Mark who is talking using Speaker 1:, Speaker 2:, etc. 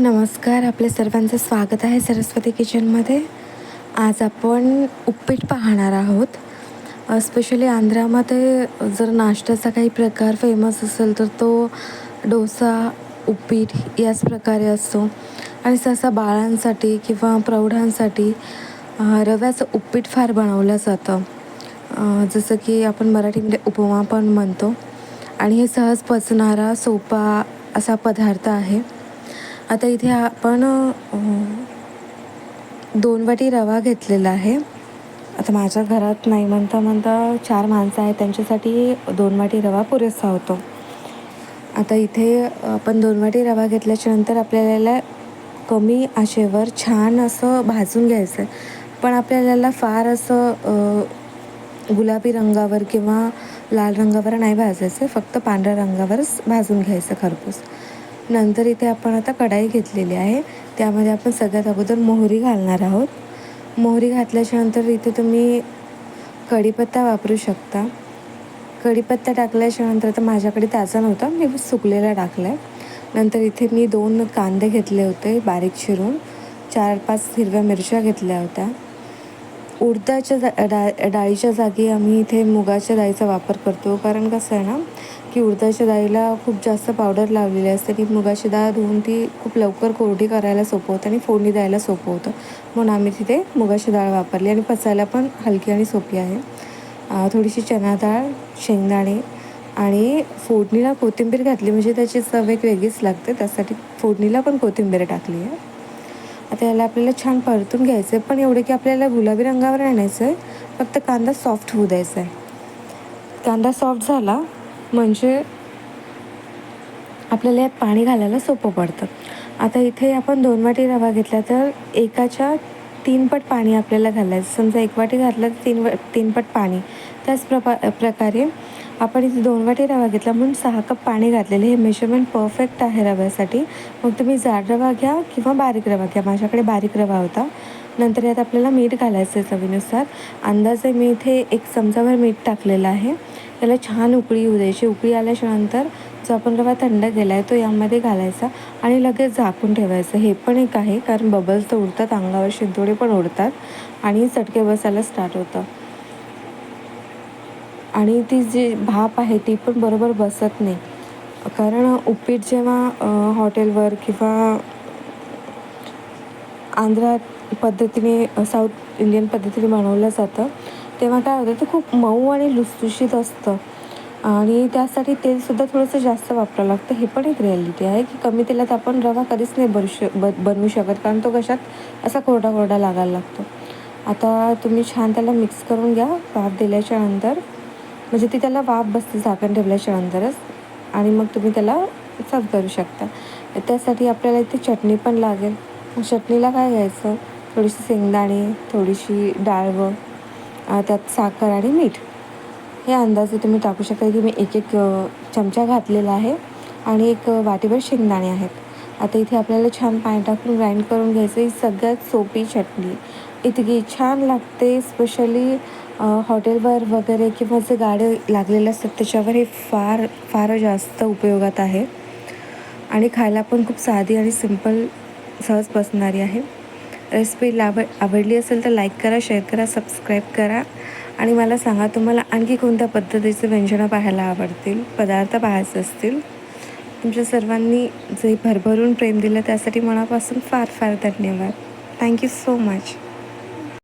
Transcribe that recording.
Speaker 1: नमस्कार आपल्या सर्वांचं स्वागत आहे सरस्वती किचनमध्ये. आज आपण उपीट पाहणार आहोत. स्पेशली आंध्रामध्ये जर नाश्त्याचा काही प्रकार फेमस असेल तर तो डोसा उपीट याच प्रकारे असतो. आणि सहसा बाळांसाठी किंवा प्रौढांसाठी रव्याचं उपीट फार बनवलं जातं. जसं की आपण मराठीमध्ये उपमा पण म्हणतो. आणि हे सहज पचणारा सोपा असा पदार्थ आहे. आता इथे आपण दोन वाटी रवा घेतलेला आहे. आता माझ्या घरात नाही म्हणता म्हणता चार माणसं आहेत त्यांच्यासाठी दोन वाटी रवा पुरेसा होतो. आता इथे आपण दोन वाटी रवा घेतल्याच्या नंतर आपल्याला कमी आशेवर छान असं भाजून घ्यायचं आहे पण आपल्याला फार असं गुलाबी रंगावर किंवा लाल रंगावर नाही भाजायचं फक्त पांढऱ्या रंगावरच भाजून घ्यायचं खरपूस. नंतर इथे आपण आता कढाई घेतलेली आहे. त्यामध्ये आपण सगळ्यात अगोदर मोहरी घालणार आहोत. मोहरी घातल्याच्यानंतर इथे तुम्ही कढीपत्ता वापरू शकता. कढीपत्ता टाकल्याच्यानंतर आता तर माझ्याकडे ताजा नव्हता मी सुकलेला टाकला आहे नंतर इथे मी दोन कांदे घेतले होते बारीक चिरून. चार पाच हिरव्या मिरच्या घेतल्या होत्या. उडदाच्या जा डा डाळीच्या जागी आम्ही इथे मुगाच्या डाळीचा वापर करतो. कारण कसं आहे ना की उडदाच्या डाळीला खूप जास्त पावडर लावलेली असते ती मुगाची डाळ धुवून ती खूप लवकर कोरडी करायला सोपं होतं आणि फोडणी द्यायला सोपं होतं. म्हणून आम्ही तिथे मुगाची डाळ वापरली आणि पचायला पण हलकी आणि सोपी आहे. थोडीशी चना डाळ शेंगदाणे आणि फोडणीला कोथिंबीर घातली. म्हणजे त्याची चव एक वेगळीच लागते. त्यासाठी फोडणीला पण कोथिंबीर टाकली आहे. आता याला आपल्याला छान परतून घ्यायचं आहे पण एवढे की आपल्याला गुलाबी रंगावर आणायचं आहे फक्त कांदा सॉफ्ट होऊ द्यायचा आहे कांदा सॉफ्ट झाला म्हणजे आपल्याला यात पाणी घालायला सोपं पडतं. आता इथे आपण दोन वाटी रवा घेतला तर एकाच्या तीन पट पाणी आपल्याला घालायचं. समजा एक वाटी घातलं तर तीन व तीन पट पाणी. त्याच प्रपा प्रकारे आपण इथे दोन वाटी रवा घेतला. म्हणून सहा कप पाणी घातलेले हे मेजरमेंट परफेक्ट आहे रव्यासाठी. मग तुम्ही जाड रवा घ्या किंवा बारीक रवा घ्या. माझ्याकडे बारीक रवा होता. नंतर यात आपल्याला मीठ घालायचं आहे चवीनुसार. अंदाजे मी इथे एक चमचाभर मीठ टाकलेलं आहे. त्याला छान उकळी येऊ द्यायची. उकळी आल्याच्यानंतर जो आपण रवा थंड केला आहे तो यामध्ये घालायचा आणि लगेच झाकून ठेवायचं. हे पण एक आहे. कारण बबल्स तर उडतात. अंगावर शिंतोडे पण उडतात. आणि चटके बसायला स्टार्ट होतं. आणि ती जी भाप आहे ती पण बरोबर बसत नाही. कारण उपीट जेव्हा हॉटेलवर किंवा आंध्रा पद्धतीने साऊथ इंडियन पद्धतीने बनवलं जातं तेव्हा काय होतं ते खूप मऊ आणि लुसलुशीत असतं. आणि त्यासाठी तेलसुद्धा थोडंसं जास्त वापरावं लागतं. हे पण एक रिॲलिटी आहे की कमी तेलात आपण रवा कधीच नाही बनू श ब बनवू शकत कारण तो कशात असा कोरडा कोरडा लागायला लागतो. आता तुम्ही छान त्याला मिक्स करून घ्या भाप दिल्याच्या नंतर. म्हणजे ती त्याला वाफ बसते झाकण ठेवल्याच्या नंतरच आणि मग तुम्ही त्याला सर्व करू शकता. त्यासाठी आपल्याला इथे चटणी पण लागेल. मग चटणीला काय घ्यायचं? थोडीशी शेंगदाणे थोडीशी डाळवं त्यात साखर आणि मीठ. हे अंदाजे तुम्ही टाकू शकता. की मी एक एक चमचा घातलेला आहे आणि एक वाटीभर शेंगदाणे आहेत. आता इथे आपल्याला छान पाणी टाकून ग्राइंड करून घ्यायचं. ही सगळ्यात सोपी चटणी. इतकी छान लागते स्पेशली हॉटेलवर वगैरे किंवा जे गाडे लागलेले असतात त्याच्यावर हे फार फार जास्त उपयोगात आहे. आणि खायला पण खूप साधी आणि सिंपल सहज बसणारी आहे. रेसिपी लाभ आवडली असेल तर लाईक करा शेअर करा सबस्क्राईब करा. आणि मला सांगा तुम्हाला आणखी कोणत्या पद्धतीचे व्यंजनं पाहायला आवडतील पदार्थ पाहायचे असतील? तुमच्या सर्वांनी जे भरभरून प्रेम दिलं त्यासाठी मनापासून फार फार धन्यवाद. Thank you so much